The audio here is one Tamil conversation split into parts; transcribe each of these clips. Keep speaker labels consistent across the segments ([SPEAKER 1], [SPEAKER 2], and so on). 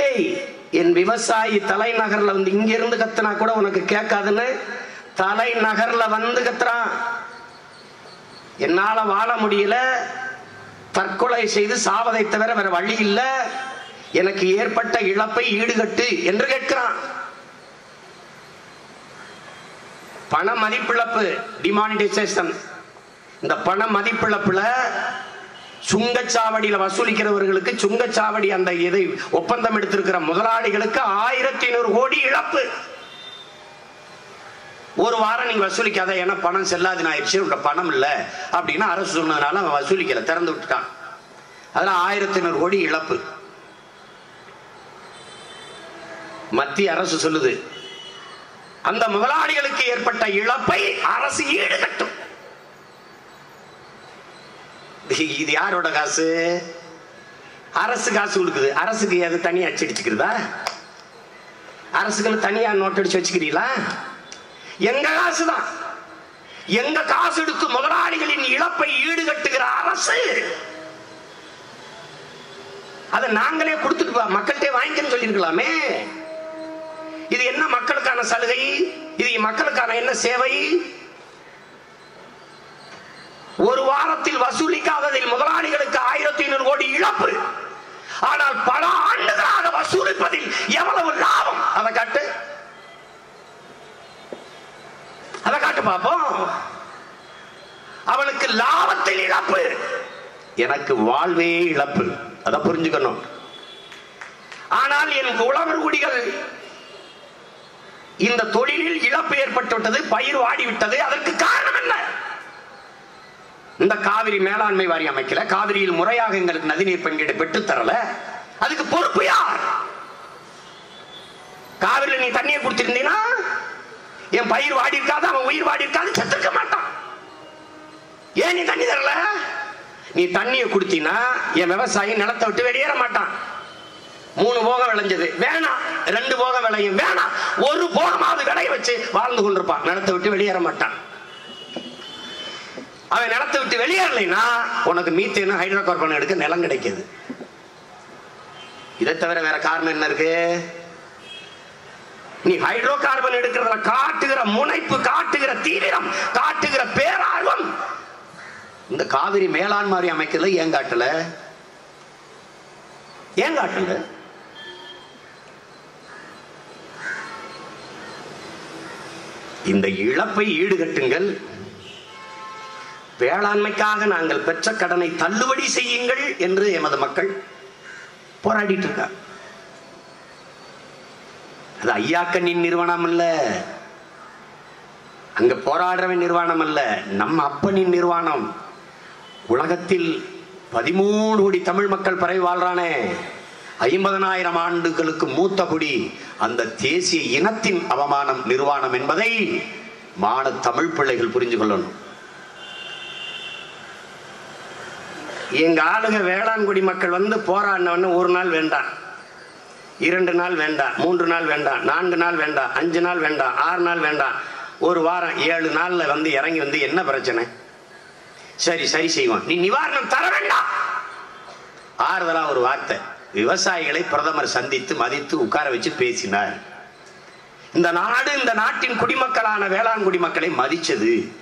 [SPEAKER 1] ஏய் என் விவசாயி தலைநகர்ல வந்து இங்க இருந்து கத்துனா கூட உனக்கு கேட்காதுன்னு தலைநகர்ல வந்து கத்துறான். என்னால வாழ முடியல. தற்கொலை செய்து சாவதை தவிர வேற வழி இல்ல. எனக்கு ஏற்பட்ட இழப்பை ஈடுகட்டு என்று கேட்கிறான். பண மதிப்பிழப்பு டிமானிட்டைசேஷன் இந்த பண மதிப்பிழப்புல சுங்கச்சாவடியில வசூலிக்கிறவர்களுக்கு சுங்கச்சாவடி அந்த இதை ஒப்பந்தம் எடுத்திருக்கிற முதலாளிகளுக்கு ஆயிரத்தி ஐநூறு கோடி இழப்பு. ஒரு வாரம் நீங்க வசூலிக்காத ஏன்னா பணம் செல்லாதுன்னு ஆயிடுச்சு உங்கள்கிட்ட பணம் இல்ல அப்படின்னு அரசு சொன்னதுனால அவன் வசூலிக்கல திறந்து விட்டுட்டான். அதெல்லாம் ஆயிரத்தி ஐநூறு கோடி இழப்பு. மத்திய அரசு சொல்லுது அந்த முதலாளிகளுக்கு ஏற்பட்ட இழப்பை அரசு ஈடுகட்டும். இது யாரோட காசு? அரசு காசு கொடுக்குது. அரசுக்கு அது தனியா அச்சடிச்சுக்கிறதா? அரசுக்குன்னு தனியா நோட் அடிச்சு வச்சுக்கிறீங்களா? எங்க காசு தான் எங்க காசு எடுக்கும் முதலாளிகளின் இழப்பை ஈடுகட்டுகிற அரசு? அதை நாங்களே கொடுத்துட்டு மக்கள்கிட்ட வாங்கிக்கன்னு சொல்லியிருக்கலாமே. இது என்ன மக்களுக்கான சலுகை? இது மக்களுக்கான என்ன சேவை? ஒரு வாரத்தில் வசூலிக்காததில் முதலாளிகளுக்கு ஆயிரத்தி ஐநூறு கோடி இழப்பு. ஆனால் பல ஆண்டுகளாக வசூலிப்பதில் எவ்வளவு லாபம் அதை காட்டு அதை காட்டு பார்ப்போம் அவனுக்கு லாபத்தில் இழப்பு. எனக்கு வாழ்வே இழப்பு. அதை புரிஞ்சுக்கணும். ஆனால் என் உழவர் குடிகள் இந்த தொழிலில் இழப்பு ஏற்பட்டு விட்டது பயிர் வாடிவிட்டது அதற்கு காரணம் என்ன? இந்த காவிரி மேலாண்மை வாரியம் அமைக்கல. காவிரியில் முறையாக எங்களுக்கு நதிநீர் பங்கீடு பெற்று தரல. அதுக்கு பொறுப்பு யார்? காவிரியில் நீ தண்ணியை கொடுத்திருந்தீனா என் பயிர் வாடி இருக்காது அவன் உயிர் வாடி இருக்காது செத்துக்க மாட்டான். ஏன் நீ தண்ணி தரல? நீ தண்ணியை கொடுத்தீனா என் விவசாயி நிலத்தை விட்டு வெளியேற மாட்டான். மூணு போகம் விளைஞ்சது. வேணாம். ரெண்டு போகம் விளையும். வேணாம். ஒரு போகமாவது விளைய வச்சு வாழ்ந்து கொண்டிருப்பான். நிலத்தை விட்டு வெளியேற மாட்டான். அவன் நிலத்தை விட்டு வெளியேறலைன்னா உனக்கு மீத்தேனும் ஹைட்ரோ கார்பன் எடுக்க நிலம் கிடைக்குது. இதை தவிர வேற காரணம் என்ன இருக்கு? நீ ஹைட்ரோ கார்பன் எடுக்கிறதுல காட்டுகிற முனைப்பு காட்டுகிற தீவிரம் காட்டுகிற பேரார்வம். இந்த காவிரி மேலாண் மாதிரி அமைக்கல ஏன் காட்டல? ஏன் காட்டல? இந்த இழப்பை ஈடுகட்டுங்கள். வேளாண்மைக்காக நாங்கள் பெற்ற கடனை தள்ளுபடி செய்யுங்கள் என்று எமது மக்கள் போராடிட்டு இருக்காங்க. அது ஐயாக்கண்ணின் நிறுவனம் அல்ல அங்க போராடுறவன் நிர்வாணம் அல்ல நம்ம அப்பனின் நிர்வாணம். உலகத்தில் பதிமூணு கோடி தமிழ் மக்கள் பரவி வாழ்றானே. ஐம்பதனாயிரம் ஆண்டுகளுக்கு மூத்த குடி அந்த தேசிய இனத்தின் அவமானம் நிர்வாணம் என்பதை மான தமிழ் பிள்ளைகள் புரிஞ்சு கொள்ளணும். எங்க ஆளுங்க வேளாண்குடி மக்கள் வந்து போராடினவன்னு ஒரு நாள் வேண்டாம். இரண்டு நாள் வேண்டாம் மூன்று நாள் வேண்டாம் நான்கு நாள் வேண்டாம் அஞ்சு நாள் வேண்டாம் ஆறு நாள் வேண்டாம் ஒரு வாரம் ஏழு நாள்ல வந்து இறங்கி வந்து என்ன பிரச்சனை? சரி சரி செய்வான். நீ நிவாரணம் தர வேண்டாம். ஆறுதலா ஒரு வார்த்தை. விவசாயிகளை பிரதமர் சந்தித்து மதித்து உட்கார வச்சு பேசினார். இந்த நாடு இந்த நாட்டின் குடிமக்களான வேளாண் குடிமக்களை மதிச்சது.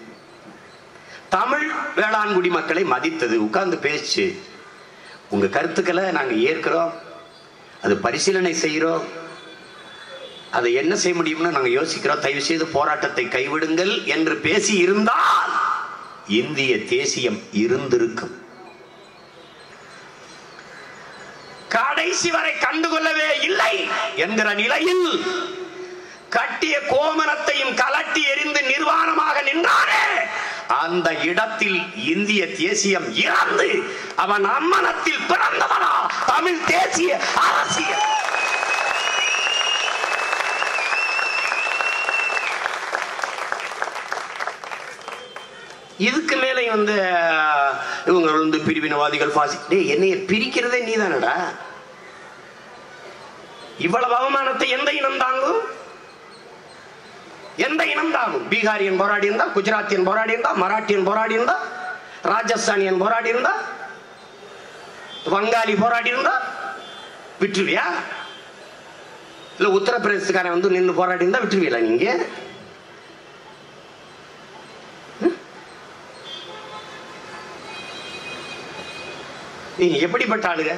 [SPEAKER 1] தமிழ் வேளாண் குடிமக்களை மதித்தது. உட்கார்ந்து பேச்சு. உங்க கருத்துக்களை நாங்க ஏற்கிறோம். அது பரிசீலனை செய்கிறோம் அதை என்ன செய்ய முடியும்னு நாங்க யோசிக்கிறோம் தயவு செய்து போராட்டத்தை கைவிடுங்கள் என்று பேசி இருந்தால் இந்திய தேசியம் இருந்திருக்கும். கடைசி வரை கண்டுகொள்ளவே இல்லை என்கிற நிலையில் கட்டிய கோமனத்தையும் கலட்டி எறிந்து நிர்வாணமாக நின்றானே அந்த இடத்தில் இந்திய தேசியம் இறந்து அவன் அம்மனத்தில் பிறந்தவனா. தமிழ் தேசிய அரசியல். இதுக்கு மேலே வந்து இவங்க வந்து பிரிவினவாதிகள் பாசி டே என்னைய பிரிக்கிறதே நீதானடா? இவ்வளவு அவமானத்தை எந்த இனம் தாங்கும்? எந்த இனம் பீகாரியன் போராடி இருந்தா குஜராத்தியன் போராடி இருந்தா மராட்டியன் போராடி இருந்தா ராஜஸ்தானியன் போராடி இருந்தா வங்காளி போராடி இருந்தா விட்டுருவியா? இல்ல உத்தரப்பிரதேசக்காரன் வந்து நின்று போராடி இருந்தா விட்டுருவீங்களா நீங்க நீங்க எப்படிப்பட்ட ஆளுங்க?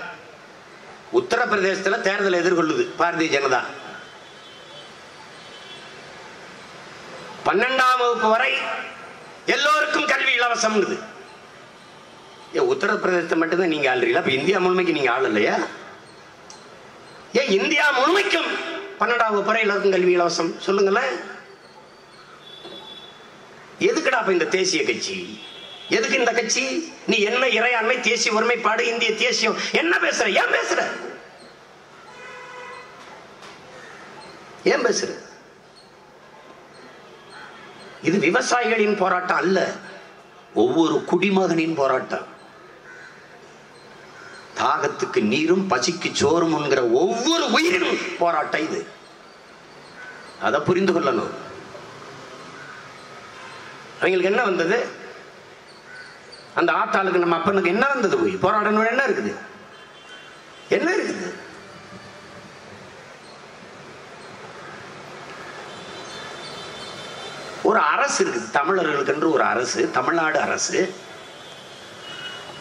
[SPEAKER 1] உத்தரப்பிரதேசத்துல தேர்தல் எதிர்கொள்ளுது பாரதிய ஜனதா. பத்தாம் வகுப்பு வரை எல்லோருக்கும் கல்வி இலவசம் உத்தரப்பிரதேசத்தை மட்டும்தான் நீங்க ஆள்றீங்களா? அப்ப இந்தியா முழுமைக்கு நீங்க ஆள் இல்லையா? ஏன் இந்தியா முழுமைக்கும் பன்னெண்டாம் வகுப்பு வரை எல்லாருக்கும் கல்வி இலவசம். சொல்லுங்களேன். எதுக்குடா அப்ப இந்த தேசிய கட்சி? எதுக்கு இந்த கட்சி? நீ என்ன இறையாண்மை தேசிய ஒருமைப்பாடு இந்திய தேசியம். என்ன பேசுற? ஏன் பேசுற? ஏன் பேசுற? இது விவசாயிகளின் போராட்டம் அல்ல. ஒவ்வொரு குடிமகனின் போராட்டம். தாகத்துக்கு நீரும் பசிக்கு சோறும் என்கிற ஒவ்வொரு உயிரினும் போராட்டம் இது. அதை புரிந்து கொள்ளணும். அவங்களுக்கு என்ன வந்தது? அந்த ஆத்தாளுக்கு நம்ம அப்பனுக்கு என்ன வந்தது? போய் போராடணும் என்ன இருக்குது? என்ன இருக்குது? ஒரு அரசு இருக்குது தமிழர்களுக்கு என்று ஒரு அரசு தமிழ்நாடு அரசு.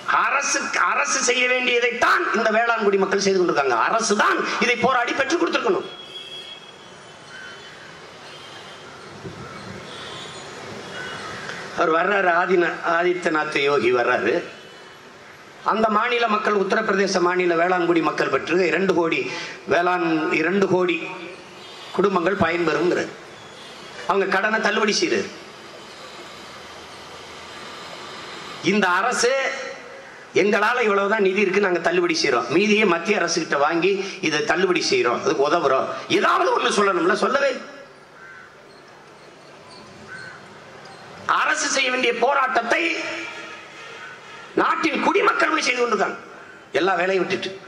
[SPEAKER 1] அரசு அரசு செய்ய வேண்டியதைத்தான் இந்த வேளாண்குடி மக்கள் செய்து கொண்டிருக்காங்க. அரசு தான் இதை போராடி பெற்றுக் கொடுத்திருக்கணும். அவர் வர்றாரு ஆதின ஆதித்யநாத் யோகி வர்றாரு. அந்த மாநில மக்கள் உத்தரப்பிரதேச மாநில வேளாண்குடி மக்கள் பெற்று இரண்டு கோடி வேளாண் இரண்டு கோடி குடும்பங்கள் பயன்பெறுங்கிறது அவங்க கடனை தள்ளுபடி செய்யுது இந்த அரசு எங்களால் இவ்வளவுதான் நிதி இருக்கு நாங்கள் தள்ளுபடி செய்கிறோம் மீதியை மத்திய அரசு கிட்ட வாங்கி இதை தள்ளுபடி செய்கிறோம் அதுக்கு உதவுறோம். ஏதாவது ஒன்று சொல்லணும்ல சொல்லவே. அரசு செய்ய வேண்டிய போராட்டத்தை நாட்டின் குடிமக்கள் போய் செய்து கொண்டுதான். எல்லா வேலையும் விட்டுட்டு.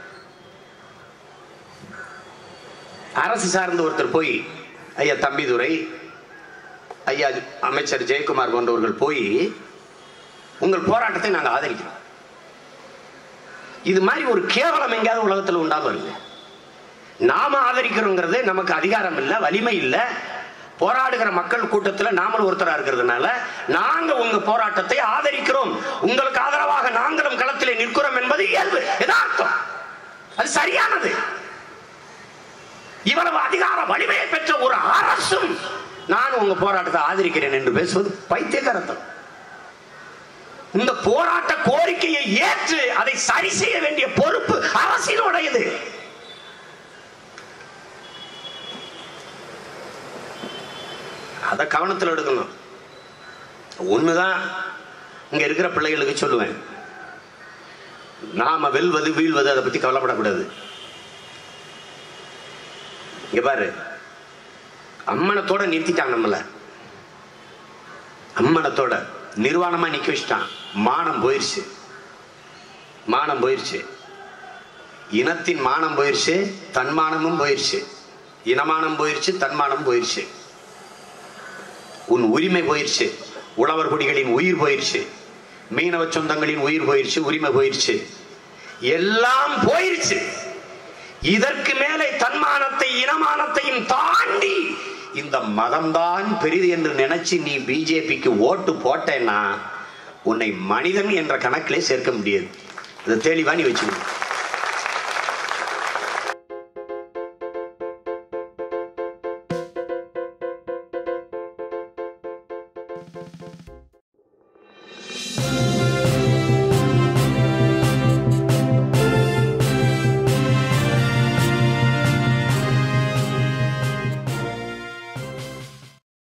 [SPEAKER 1] அரசு சார்ந்த ஒருத்தர் போய் ஐயா தம்பிதுரை ஐயா அமைச்சர் ஜெயக்குமார் போன்றவர்கள் போய் உங்கள் போராட்டத்தை நாங்கள் ஆதரிக்கிறோம். இது மாதிரி ஒரு கேவலம் எங்கேயாவது உலகத்தில் உண்டாகும் நாம ஆதரிக்கிறோங்கிறது நமக்கு அதிகாரம் இல்லை வலிமை இல்லை. போராடுகிற மக்கள் கூட்டத்தில் நாமல் ஒருத்தரா இருக்கிறதுனால நாங்க உங்க போராட்டத்தை ஆதரிக்கிறோம். உங்களுக்கு ஆதரவாக நாங்களும் களத்திலே நிற்கிறோம் என்பது இயல்பு எதார்த்தம். அது சரியானது. இவ்வளவு அதிகார வலிமையை பெற்ற ஒரு அரசும் நான் உங்க போராட்டத்தை ஆதரிக்கிறேன் என்று பேசுவது பைத்தியகரத்தம் இந்த போராட்ட கோரிக்கையை ஏற்று அதை சரி செய்ய வேண்டிய பொறுப்பு அரசினுடையது. அதை கவனத்தில் எடுக்கணும். ஒண்ணுதான் இங்க இருக்கிற பிள்ளைகளுக்கு சொல்லுவேன். நாம வெல்வது வீழ்வது அதை பத்தி கவலைப்படக்கூடாது. இங்க பாரு. அம்மனத்தோட நிறுத்திட்டான் நம்மள. அம்மனத்தோட நிர்வாணமா நிக்க வச்சுட்டான். மானம் போயிருச்சு. மானம் போயிருச்சு. இனத்தின் மானம் போயிருச்சு தன்மானமும் போயிருச்சு. இனமானம் போயிருச்சு தன்மானம் போயிருச்சு. உன் உரிமை போயிருச்சு. உழவர் குடிகளின் உயிர் போயிருச்சு. மீனவ சொந்தங்களின் உயிர் போயிருச்சு உரிமை போயிருச்சு. எல்லாம் போயிருச்சு. இதற்கு மேலே தன்மானத்தை இனமானத்தையும் தாண்டி இந்த மதம்தான் பெரிது என்று நினைச்சு நீ பிஜேபிக்கு ஓட்டு போட்டேன்னா உன்னை மனிதன் என்ற கணக்கிலே சேர்க்க முடியாது. இதை தெளிவா நீ வச்சுக்கணும்.